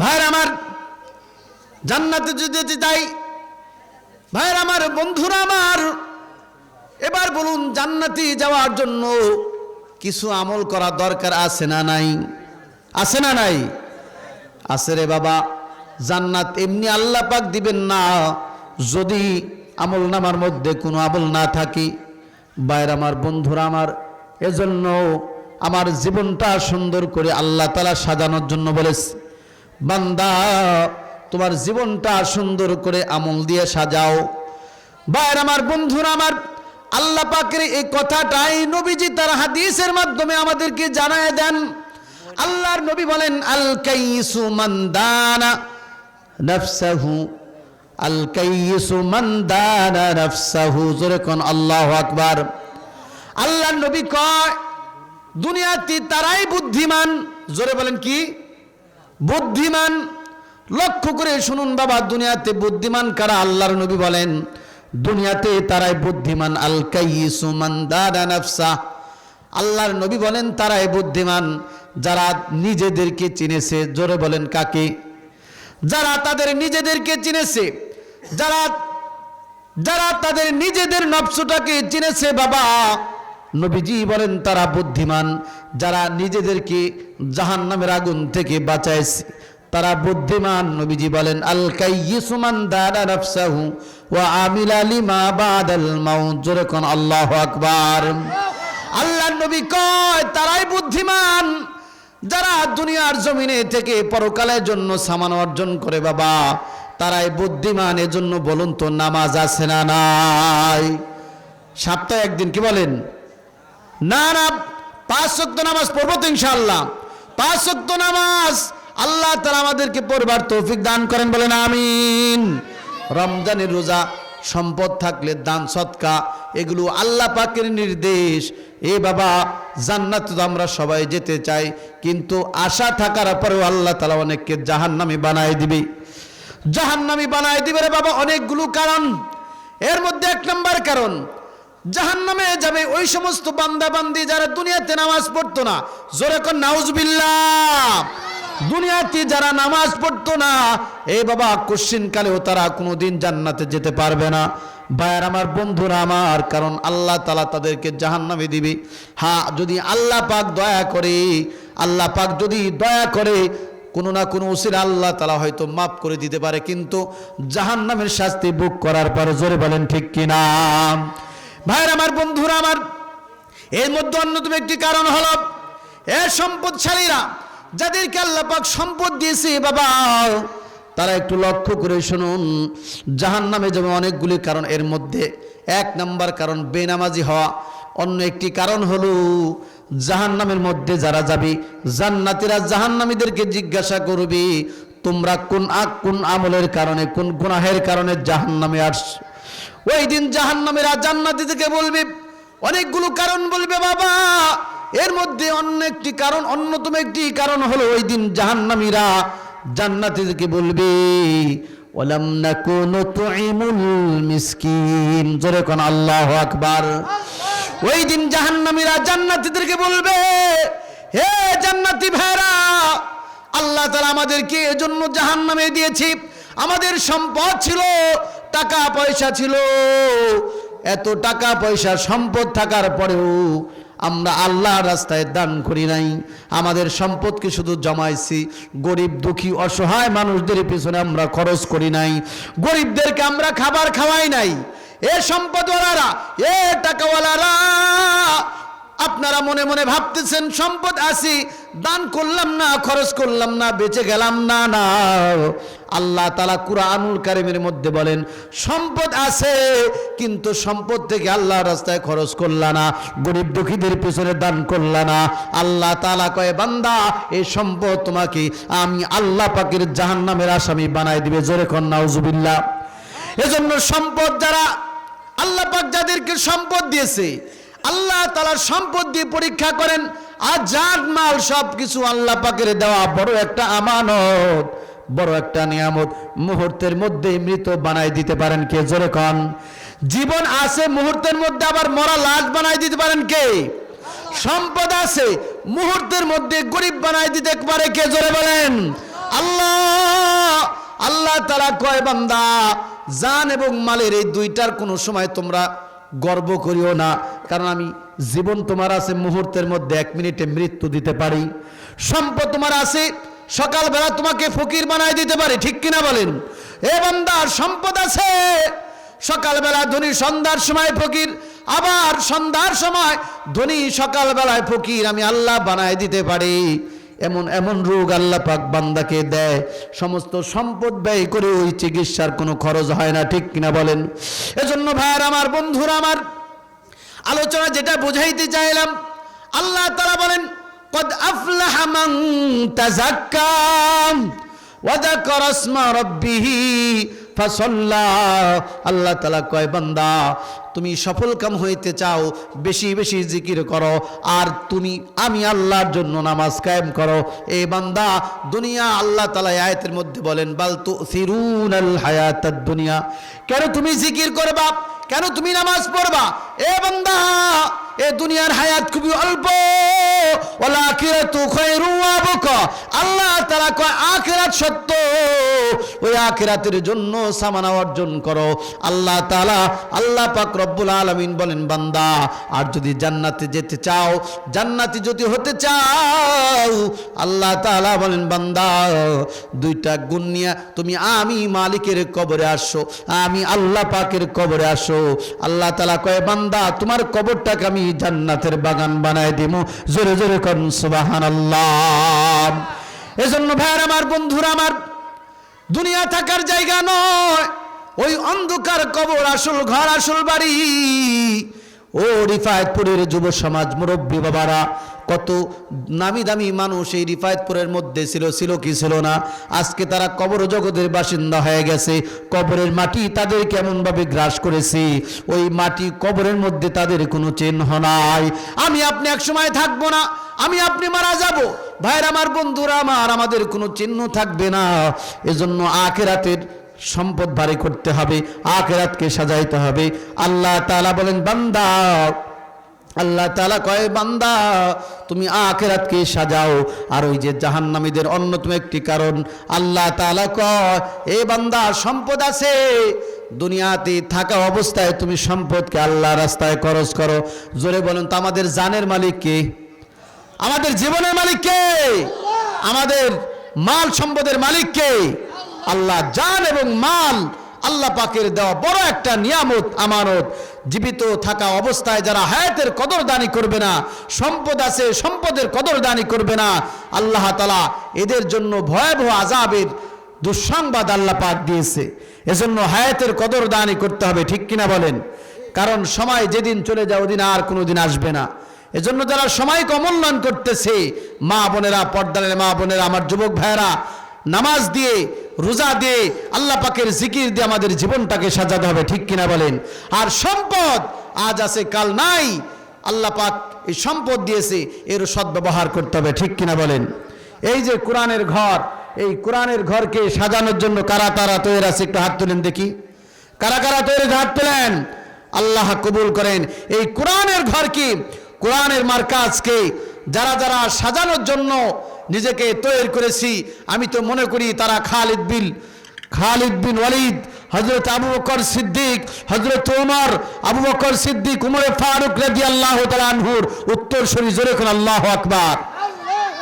ভাইয়ের আমার জান্নাতে যদি যেতে চাই, ভাইয়ের আমার বন্ধুরা আমার, এবার বলুন জান্নাতি যাওয়ার জন্য কিছু আমল করা দরকার আছে না নাই? আছে না নাই? আছে রে বাবা, জান্নাত এমনি আল্লাহ পাক দিবেন না, যদি আমল নামার মধ্যে কোনো আমল না থাকি। বাইরে আমার বন্ধুরা আমার, এজন্য আমার জীবনটা সুন্দর করে আল্লাহ তালা সাজানোর জন্য বলেছে। বান্দা, তোমার জীবনটা সুন্দর করে আমল দিয়ে সাজাও। বাইরে আমার, বন্ধুরা আমার, আল্লাহ পাকের এই কথাটাই নবীজি তার হাদিসের মাধ্যমে আমাদেরকে জানায় দেন। আল্লাহর নবী বলেন, আল কাইসু মান্দানা নাফসাহু। আল কাইসু মান্দানা নাফসাহু। জোরে কোন আল্লাহু আকবার। আল্লাহর নবী কয়, দুনিয়াতে তারাই বুদ্ধিমান। জোরে বলেন কি? বুদ্ধিমান, লক্ষ্য করে শুনুন বাবা, দুনিয়াতে বুদ্ধিমান কারা আল্লাহর নবী বলেন? দুনিয়াতে তারাই বুদ্ধিমান আল কাইসু মান্দানা নাফসা। আল্লাহর নবী বলেন, তারাই বুদ্ধিমান। যারা নিজেদেরকে চিনেছে, জোরে বলেন কাকে? যারা তাদের নিজেদেরকে চিনেছে, যারা যারা তাদের নিজেদের নফসটাকে চিনেছে বাবা নবীজি বলেন, তারা বুদ্ধিমান, যারা নিজেদেরকে জাহান নামের আগুন থেকে বাঁচাইছে, তারা বুদ্ধিমান, নবীজি বলেন, আল কাইয়িসুমান দানা নাফসাহু ওয়া আমিলা লিমা বাদাল মাউত। জোরে কোন আল্লাহু আকবার। আল্লাহ নবী কয়, তারাই বুদ্ধিমান, যারা দুনিয়ার জমিনে থেকে পরকালের জন্য সামান অর্জন করে, বাবা, তারাই বুদ্ধিমান, এজন্য বলুন তো নামাজ আছে না নাই? সপ্তাহে একদিন কি বলেন? না না, পাঁচ শক্ত নামাজ পড়ব তো ইনশাল্লাহ পাঁচ শক্ত নামাজ আল্লাহ তারা আমাদেরকে পড়বার তৌফিক দান করেন বলেন, আমিন। রমজানের রোজা, সম্পদ থাকলে দান, সৎকা, এগুলো আল্লাহ পাকের নির্দেশ। এ বাবা, জান্নাত তো আমরা সবাই যেতে চাই, কিন্তু আশা থাকার পরেও আল্লাহ তালা অনেককে জাহান্নামি বানায় দিবে। জাহান্নামি বানায় দিবে রে বাবা, অনেকগুলো কারণ। এর মধ্যে এক নম্বর কারণ জাহান্নামে যাবে ওই সমস্ত বান্দা বান্দি যারা দুনিয়াতে নামাজ পড়তো না। জোরে কর নাউজবিল্লাহ। দুনিয়াতে যারা নামাজ পড়তো না এই বাবা কোশ্চিন কালেও তারা কোনোদিন জান্নাতে যেতে পারবে না। ভাইয়ার আমার বন্ধুরা আমার, কারণ আল্লাহ তালা তাদেরকে জাহান্নামে দিবে। হ্যাঁ যদি আল্লাহ পাক দয়া করে, আল্লাহ পাক যদি দয়া করে, কোনো না কোনো উসির আল্লাহ তালা হয়তো মাফ করে দিতে পারে। কিন্তু জাহান্নামের শাস্তি বুক করার পরে জোরে বলেন ঠিক কিনা? ভাইয়ের, আমার বন্ধুরা, আমার। এর মধ্যে অন্যতম একটি কারণ হল, এ সম্পদশালীরা যাদেরকে আল্লাহ পাক সম্পদ দিয়েছে বাবা, তারা একটু লক্ষ্য করে শুনুন জাহান নামে যেমন অনেকগুলি কারণ, এর মধ্যে এক নাম্বার কারণ বেনামাজি হওয়া, অন্য একটি কারণ হলো জাহান নামের মধ্যে যারা যাবে, জান্নাতিরা জাহান্নামীদেরকে জিজ্ঞাসা করবে, তোমরা কোন কোন আমলের কারণে, কোন গুনাহের কারণে জাহান নামে আসছো ওই দিন জাহান্নামেরা জান্নাতি থেকে বলবে, অনেকগুলো কারণ বলবে বাবা। এর মধ্যে অন্য একটি কারণ, অন্যতম একটি কারণ হলো ওই দিন জাহান্নামীরা জান্নাতি থেকে বলবে, ওয়ালাম নাকুনু তুইমুল মিসকিন। জোরে কোন আল্লাহু আকবার। ওই দিন জাহান্নামীরা জান্নাতীদেরকে বলবে, হে জান্নাতি ভাইরা, আল্লাহ তাআলা আমাদেরকে এজন্য জাহান্নামে দিয়েছি। আমাদের সম্পদ ছিল টাকা পয়সা ছিল। এত টাকা পয়সা সম্পদ থাকার পরেও আমরা আল্লাহ রাস্তায় দান করি নাই। আমাদের সম্পদকে শুধু জমাইছি। গরিব, দুঃখী, অসহায় মানুষদের পিছনে আমরা খরচ করি নাই। গরিবদেরকে আমরা খাবার খাওয়াই নাই। এ সম্পদওয়ালারা, এ টাকাওয়ালারা আপনারা মনে মনে ভাবতেছেন, সম্পদ আসি দান করলাম না, খরচ করলাম না, বেঁচে গেলাম না না। আল্লাহ তালা কুরআনুল কারিমের মধ্যে বলেন, সম্পদ আছে, কিন্তু সম্পদ থেকে আল্লাহ রাস্তায় খরচ করলা না, গরিব দুঃখীদের পেছনে দান করলা না। আল্লাহ তালা কয়ে, বান্দা, এই সম্পদ তোমাকে আমি আল্লাহ পাকের জাহান্নামের আসামি বানাই দিবে, জোরে কন্যা উজুবিল্লাহ এজন্য সম্পদ যারা, আল্লাহ পাক যাদেরকে সম্পদ দিয়েছে আল্লাহ তালার সম্পদ দিয়ে পরীক্ষা করেন, আর জাত, মাল সব কিছু আল্লাহ পাকের দেওয়া বড় একটা আমানত, বড় একটা নিয়ামত। মুহূর্তের মধ্যে মৃত বানাই দিতে পারেন কে? জোরে কন। জীবন আছে, মুহূর্তের মধ্যে আবার মরা লাশ বানাই দিতে পারেন কে? সম্পদ আছে, মুহূর্তের মধ্যে গরিব বানাই দিতে পারে কে? জোরে বলেন। আল্লাহ তালা কয়, বান্দা, জান এবং মালের এই দুইটার কোনো সময় তোমরা গর্ব করিও না। কারণ আমি জীবন তোমার আছে মুহূর্তের মধ্যে এক মিনিটে মৃত্যু দিতে পারি। সম্পদ তোমার আছে, সকালবেলা তোমাকে ফকির বানায় দিতে পারি, ঠিক কিনা বলেন? এ বান্দার সম্পদ আছে। সকালবেলা ধনী, সন্ধ্যার সময় ফকির, আবার সন্ধ্যার সময় ধনী, সকালবেলায় ফকির আমি আল্লাহ বানায় দিতে পারি। এমন এমন রোগ আল্লাহ পাক বান্দাকে দেয়। সমস্ত সম্পদ ব্যয় করে ওই চিকিৎসার কোনো খরচ হয় না, ঠিক কিনা বলেন? এজন্য ভাইয়ার আমার, বন্ধুরা আমার, আলোচনা যেটা বোঝাইতে চাইলাম, আল্লাহ তারা বলেন, কদ আফলাহা মান তাযাক্কা ওয়া যাকারা ইসমা রাব্বিহি, ফাসাল্লা। আল্লাহ তাআলা কয়, বান্দা তুমি সফল কাম হইতে চাও, বেশি বেশি জিকির করো। আর তুমি, আমি আল্লাহর জন্য নামাজ কায়েম করো। এ বান্দা, দুনিয়া আল্লাহ তালা আয়তের মধ্যে বলেন, বাল আল হায়াত দুনিয়া। কেন তুমি জিকির করবা? কেন তুমি নামাজ পড়বা? এ বান্দা এ দুনিয়ার হায়াত খুবই অল্প। আল্লাহ কয় সত্য। ওই জন্য সামানা অর্জন আল্লাহ আল্লাহ পাক আলামিন বলেন, বান্দা, আর যদি জান্নাতে যেতে চাও, জান্নাতি যদি হতে চাও, আল্লাহ বলেন, বান্দা, দুইটা গুণ নিয়ে তুমি আমি মালিকের কবরে আসো, আমি আল্লাহ পাকের কবরে আসো। আল্লাহ তাআলা কয়, বান্দা, তোমার কবরটাকে আমি জান্নাতের বাগান বানায় দিব জোরে জোরে করুন সুবহানাল্লাহ। এজন্য ভাইয়ের আমার, বন্ধুরা আমার, দুনিয়া থাকার জায়গা নয়। ওই অন্ধকার কবর, আসল ঘর, আসল বাড়ি। ও রিফায়তপুরের যুব সমাজ মুরব্বী বাবারা কত নামি দামি মানুষ এই রিফায়তপুরের মধ্যে ছিল ছিল কি ছিল না? আজকে তারা কবর জগতের বাসিন্দা হয়ে গেছে। কবরের মাটি তাদের কেমনভাবে গ্রাস করেছে। ওই মাটি কবরের মধ্যে তাদের কোনো চিহ্ন নাই। আমি আপনি এক সময় থাকব না, আমি আপনি মারা যাব। ভাইয়ের, আমার বন্ধুরা, আমার, আমাদের কোনো চিহ্ন থাকবে না। এজন্য আখেরাতের সম্পদ ভারী করতে হবে, আখেরাতকে সাজাইতে হবে। আল্লাহ তাআলা বলেন, বান্দা আল্লাহ তাআলা কয়, বান্দা, তুমি আখেরাতকে সাজাও। আর ওই যে জাহান্নামীদের অন্যতম একটি কারণ, আল্লাহ তাআলা কয়, এ বান্দা, সম্পদ আছে। দুনিয়াতে থাকা অবস্থায় তুমি সম্পদকে আল্লাহ রাস্তায় খরচ করো। জোরে বলুন তো, আমাদের জানের মালিক কে? আমাদের জীবনের মালিক কে? আমাদের মাল সম্পদের মালিক কে? আল্লাহ জান এবং মাল আল্লাহ পাকের দেওয়া বড় একটা নিয়ামত আমানত। জীবিত থাকা অবস্থায় যারা হায়াতের কদর দানি করবে না, সম্পদ আছে, সম্পদের কদর দানি করবে না, আল্লাহ তালা এদের জন্য ভয়াবহ আজাবের দুঃসংবাদ আল্লাহ পাক দিয়েছে। এজন্য হায়াতের কদর দানি করতে হবে, ঠিক কিনা বলেন? কারণ সময় যেদিন চলে যায় ওদিন আর কোনোদিন আসবে না। এজন্য যারা সময়কে অমূল্যায়ন করতেছে, মা বোনেরা পর্দারের মা বোনেরা, আমার যুবক ভাইয়েরা নামাজ দিয়ে, রোজা দিয়ে, আল্লাহ পাকের জিকির দিয়ে আমাদের জীবনটাকে সাজাতে হবে, ঠিক কিনা বলেন? আর সম্পদ আজ আছে, কাল নাই, আল্লাহ পাক এই সম্পদ দিয়েছে, এর সদ্ব্যবহার করতে হবে, ঠিক কিনা বলেন? এই যে কোরআনের ঘর, এই কোরআনের ঘরকে সাজানোর জন্য কারা তারা তৈরি আছে, একটু হাত তুলেন দেখি। কারা কারা তৈরি হাত তুলেন? আল্লাহ কবুল করেন। এই কোরআনের ঘরকে কোরআনের মার্কাজকে যারা যারা সাজানোর জন্য নিজেকে তৈরি করেছি। আমি তো মনে করি তারা খালিদ বিল খালিদ বিন ওয়ালিদ হজরত আবু বকর সিদ্দিক হজরত উমর, আবু বকর সিদ্দিক, উমরে ফারুক রেদি আল্লাহ তালানহুর উত্তর শরী জোরে আল্লাহ আকবার।